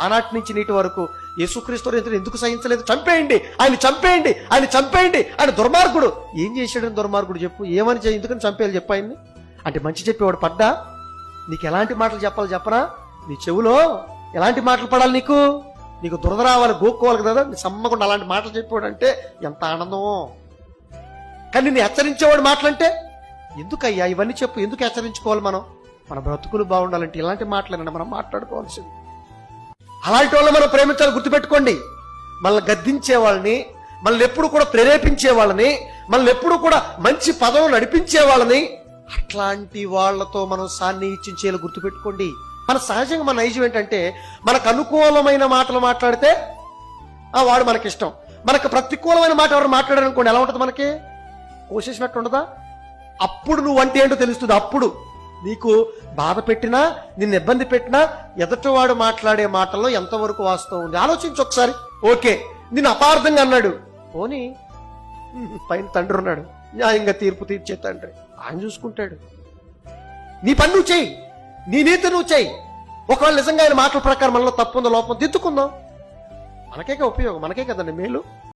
ఆనాటి నుంచి నీటి వరకు యేసుక్రీస్తు ఇతను ఎందుకు సహించలేదు? చంపేయండి. ఆయన చంపేయండి. ఆయన చంపేయండి. ఆయన దుర్మార్గుడు. ఏం చేశాడని దుర్మార్గుడు చెప్పు? ఏమని చేయ ఎందుకని చంపేయాలి చెప్పు ఆయన్ని? అంటే మంచి చెప్పేవాడు పడ్డా? నీకు ఎలాంటి మాటలు చెప్పాలి చెప్పనా నీ చెవులో ఎలాంటి మాటలు పడాలి నీకు? నీకు దురద రావాలి గోక్కోవాలి కదా? నీ సమ్మకుండా అలాంటి మాటలు చెప్పేవాడు అంటే ఎంత ఆనందమో. కానీ నేను హెచ్చరించేవాడు మాటలంటే? ఎందుకయ్యా? ఇవన్నీ చెప్పు. ఎందుకు హెచ్చరించుకోవాలి మనం? మన బ్రతుకులు బాగుండాలంటే ఇలాంటి మాటలేనండి. మనం మాట్లాడుకోవాల్సింది. అలాంటి వాళ్ళు మనం ప్రేమించాలి గుర్తుపెట్టుకోండి. మనల్ని గద్దించే వాళ్ళని మనల్ని ఎప్పుడు కూడా ప్రేరేపించే వాళ్ళని మనల్ని ఎప్పుడు కూడా మంచి పదవులు నడిపించే వాళ్ళని అట్లాంటి వాళ్ళతో మనం సాన్నిహిత్యం గుర్తుపెట్టుకోండి. మన సహజంగా మన నైజం ఏంటంటే మనకు అనుకూలమైన మాటలు మాట్లాడితే ఆ వాడు మనకిష్టం మనకు ప్రతికూలమైన మాట ఎవరు మాట్లాడారనుకోండి ఎలా ఉంటుంది మనకి? కోసేసినట్టు ఉండదా? అప్పుడు నువ్వు అంటే ఏంటో తెలుస్తుంది అప్పుడు. నీకు బాధ పెట్టినా నిన్ను ఇబ్బంది పెట్టినా ఎదటివాడు మాట్లాడే మాటల్లో ఎంతవరకు వాస్తవం ఉంది? ఆలోచించు ఒకసారి. ఓకే నిన్ను అపార్థంగా అన్నాడు. పోనీ పైన తండ్రి ఉన్నాడు. న్యాయంగా తీర్పు తీర్చే తండ్రి. ఆయన చూసుకుంటాడు. నీ పని నువ్వు చేయి. నీ నీతి నువ్వు చేయి. ఒకవేళ నిజంగా ఆయన మాటల ప్రకారం మనలో తప్పు ఉందో లోపం దిద్దుకుందాం. మనకే ఉపయోగం? మనకే కదండి మేలు.